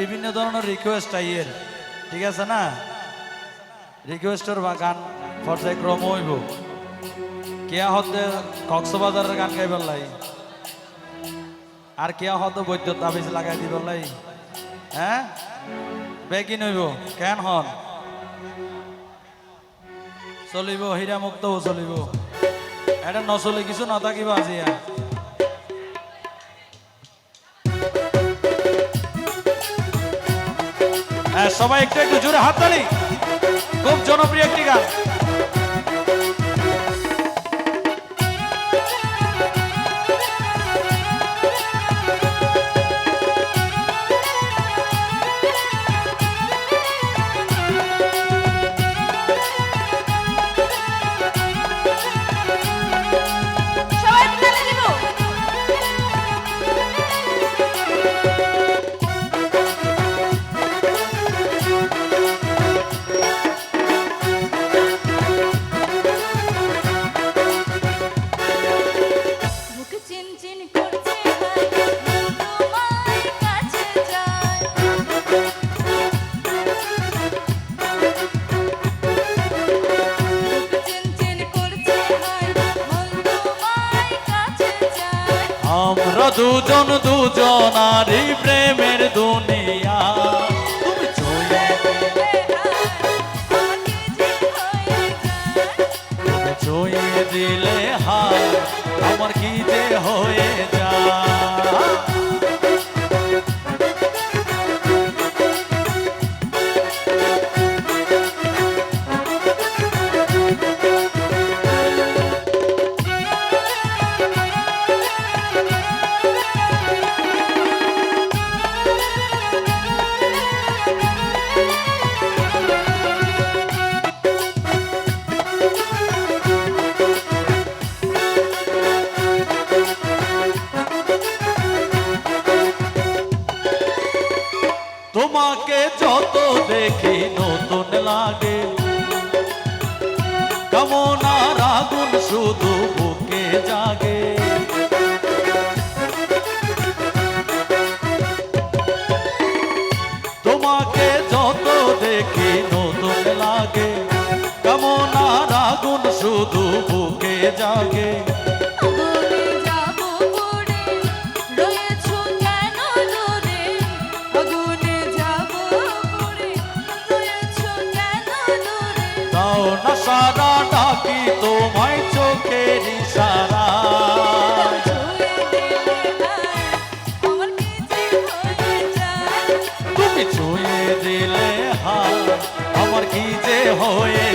বিভিন্ন ধরনের রিকোয়েস্ট আইয়ের ঠিক আছে না? রিকোয়েস্টের বা গান পর্যায়ক্রম হইব। কেয়া হতে কক্সবাজারের গান গাইবার লাই। আর কেয়া হতে বৈদ্য তাবিজ লাগাই দিবার লাই। হ্যাঁ? বেকি নইব কেন হন? চলিব হীরা মুক্তও চলিব। এটা নচলে কিছু নাথাকিব আজি হ্যাঁ সবাই একটু একটু জোরে হাততালি। খুব জনপ্রিয় একটি গান। দুজন দুজনারই প্রেমের দুনিয়া। তুমি ছুঁয়ে তুমি ছুঁয়ে দিলে হা আমার কি যে হয়ে যায়? তোমাকে যত দেখি নতুন লাগে। কেমন আর আগুন শুধু বুকে জাগে। তোমাকে যত দেখি নতুন লাগে। কেমন আর আগুন শুধু বুকে জাগে। দিলে হা আমার কি যে হয়ে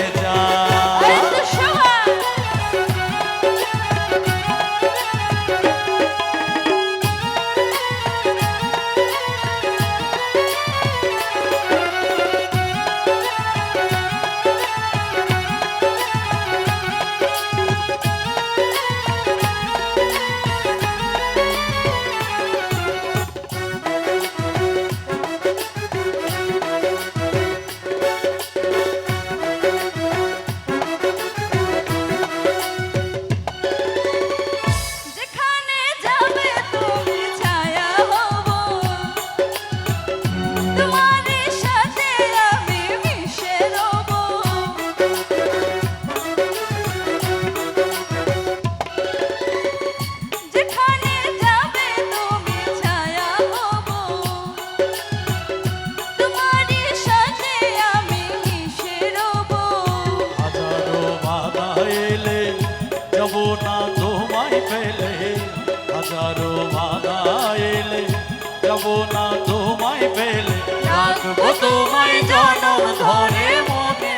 যাব না তোমায় পেলে। রাখব তোমায় জনম ধরে মনের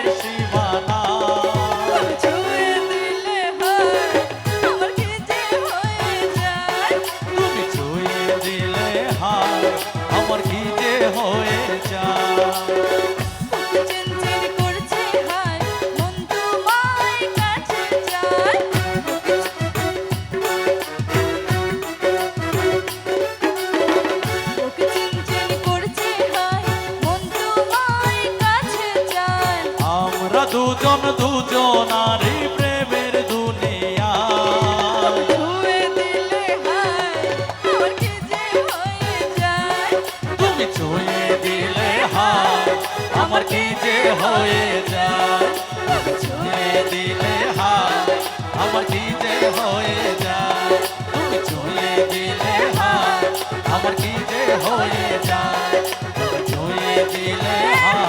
আমার কি যে হয়ে যায়? ছুঁয়ে দিলে হাত আমার কি যে হয়ে যায়? তুমি ছুঁয়ে দিলে হাত আমার কি যে হয়ে যায়? ছুঁয়ে দিলে হাত